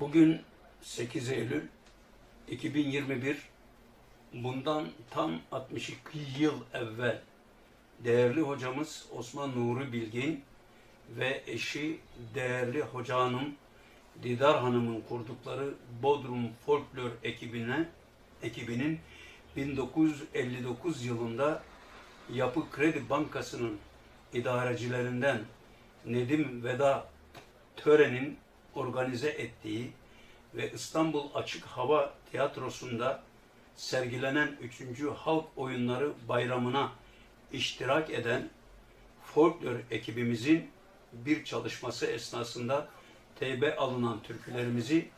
Bugün 8 Eylül 2021. Bundan tam 62 yıl evvel değerli hocamız Osman Nuri Bilgin ve eşi değerli hoca hanım Didar Hanım'ın kurdukları Bodrum Folklor ekibine ekibinin 1959 yılında Yapı Kredi Bankası'nın idarecilerinden Nedim Veda Tören'in organize ettiği ve İstanbul Açık Hava Tiyatrosu'nda sergilenen 3. Halk Oyunları Bayramı'na iştirak eden folklor ekibimizin bir çalışması esnasında teybe alınan türkülerimizi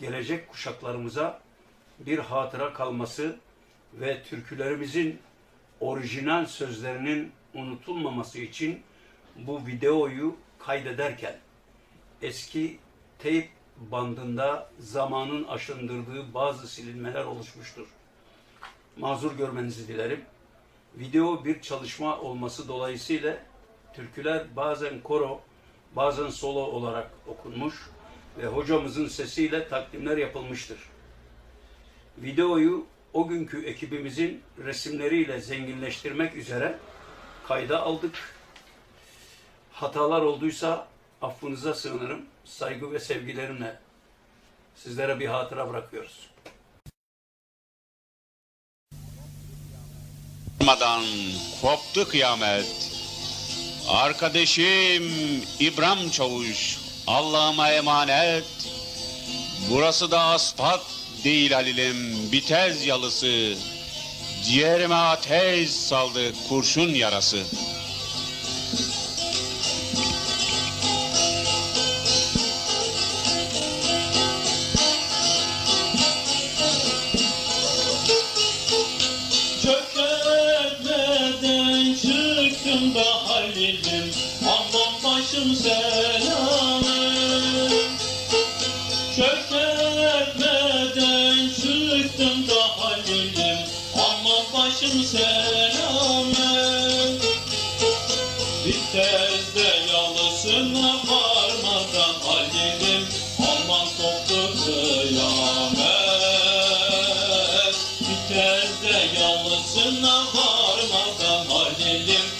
gelecek kuşaklarımıza bir hatıra kalması ve türkülerimizin orijinal sözlerinin unutulmaması için bu videoyu kaydederken eski teyp bandında zamanın aşındırdığı bazı silinmeler oluşmuştur. Mazur görmenizi dilerim. Video bir çalışma olması dolayısıyla türküler bazen koro, bazen solo olarak okunmuş ve hocamızın sesiyle takdimler yapılmıştır. Videoyu o günkü ekibimizin resimleriyle zenginleştirmek üzere kayda aldık. Hatalar olduysa affınıza sığınırım. Saygı ve sevgilerimle sizlere bir hatıra bırakıyoruz. Durmadan koptu kıyamet. Arkadaşım İbrahim Çavuş, Allah'ıma emanet. Burası da asfalt değil Halil'im, bitez yalısı. Ciğerime ateş saldı kurşun yarası. Çıktım da Halil'im Aman başım selamım Çökmeden çıktım da Halil'im Aman başım selamım Bir tezde yalısına varmadan Halil'im Aman koptu kıyamet. Bir tezde yalısına varmadan Halil'im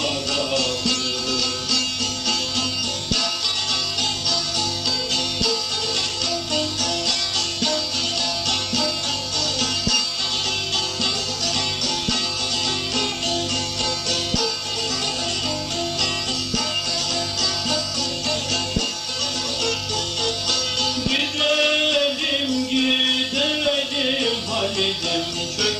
Gecem çöz